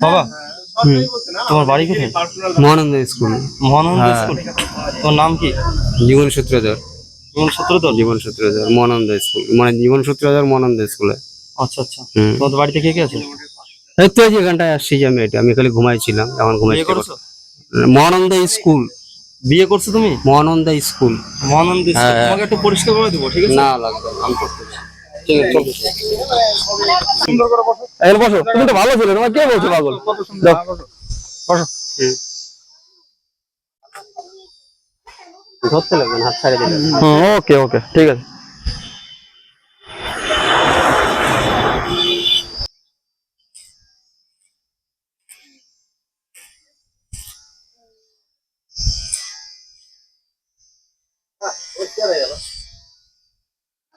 বাবা তোমার বাড়ি কোথায়? মহানন্দ স্কুল। মহানন্দ হ্যাঁ। স্কুল? তোর নাম কি? জীবন সূত্রধর। জীবন সূত্রধর? জীবন সূত্রধর মহানন্দ স্কুল। মানে জীবন সূত্রধর মহানন্দ স্কুলে। আচ্ছা আচ্ছা। হুম। তোমাদের বাড়িতে কে কে আছে? এই তো এখানটায় আসছি যে আমি এটা। আমি খালি ঘুমাইছিলাম এখন বিয়ে মহানন্দ স্কুল। বিয়ে করছ তুমি? মহানন্দ স্কুল। মহানন্দ স্কুল। হ্যাঁ। তোমাকে একটু পরিষ্কার করে দেবো ঠিক আছে? না লাগবে আমি করতে চাই। ঠিক আছে চলো এখানে বসো তুমি তো ভালো ছিলে তোমার কে বলছো পাগল? যাও। ধরতে লাগবে না, হাত ছাড়ে দিলে। ওকে ওকে ঠিক আছে।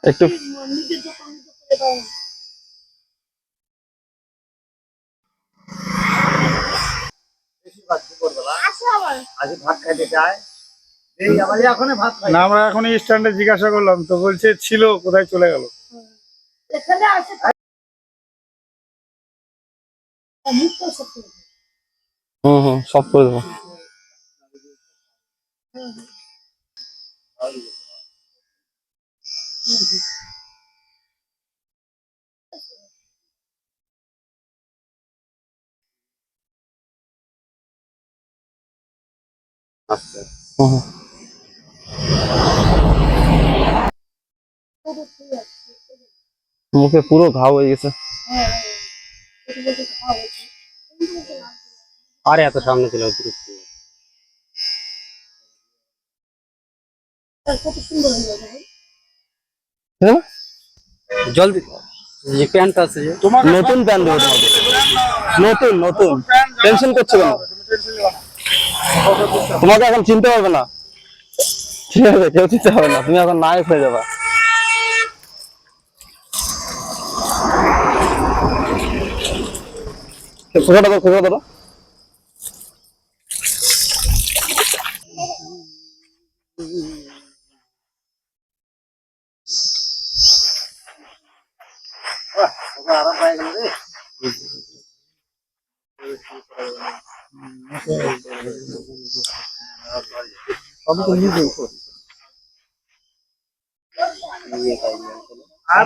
একটু না আমরা এখন স্ট্যান্ডে জিজ্ঞাসা করলাম তো বলছে ছিল কোথায় চলে গেল? হুম হুম সব করে দেবো। আচ্ছা হুম হুম। মুখে পুরো ঘাও হয়ে গেছে আরে এত সামনে ছিল দূরত্ব। কত সুন্দর হয়ে যাবে হ্যাঁ? জল দিতে যে প্যান্টটা আছে যে নতুন প্যান্ট দেবো তোমাকে নতুন নতুন টেনশন করছো কেন তোমাকে এখন চিনতে পারবে না। ঠিক আছে, কেউ চিনতে হবে না। তুমি এখন নায়ক হয়ে যাবা। খোসাটা দাও খোসা দাও। আমি তো নিজে আর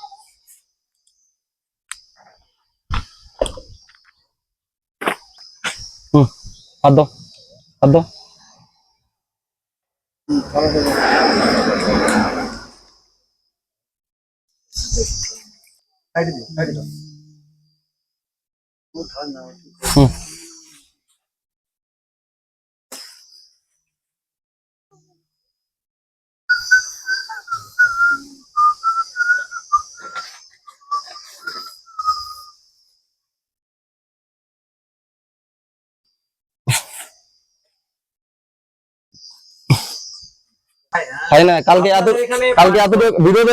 응. 받아. 받아. 응. তাই না কালকে এত কালকে এত ভিডিও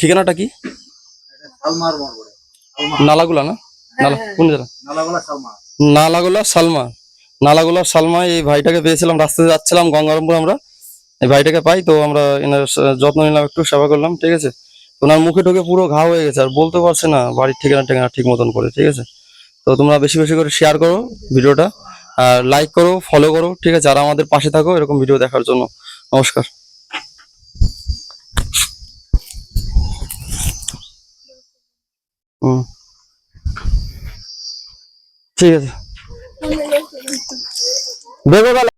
ঠিকানাটা কি? নালাগুলা না? নালা কোন জায়গা নালাগোলা সালমা নালাগোলা সালমা এই ভাইটাকে পেয়েছিলাম রাস্তাতে যাচ্ছিলাম গঙ্গারামপুর আমরা। এই ভাইটাকে পাই তো আমরা এনার যত্ন নিলাম একটু সেবা করলাম ঠিক আছে? ওনার মুখে ঢুকে পুরো ঘা হয়ে গেছে আর বলতে পারছে না বাড়ির ঠিকানা ঠিকানা ঠিক মতন করে ঠিক আছে? তো তোমরা বেশি বেশি করে শেয়ার করো ভিডিওটা আর লাইক করো ফলো করো ঠিক আছে? আর আমাদের পাশে থাকো এরকম ভিডিও দেখার জন্য। নমস্কার। ঠিক আছে। তাহলে।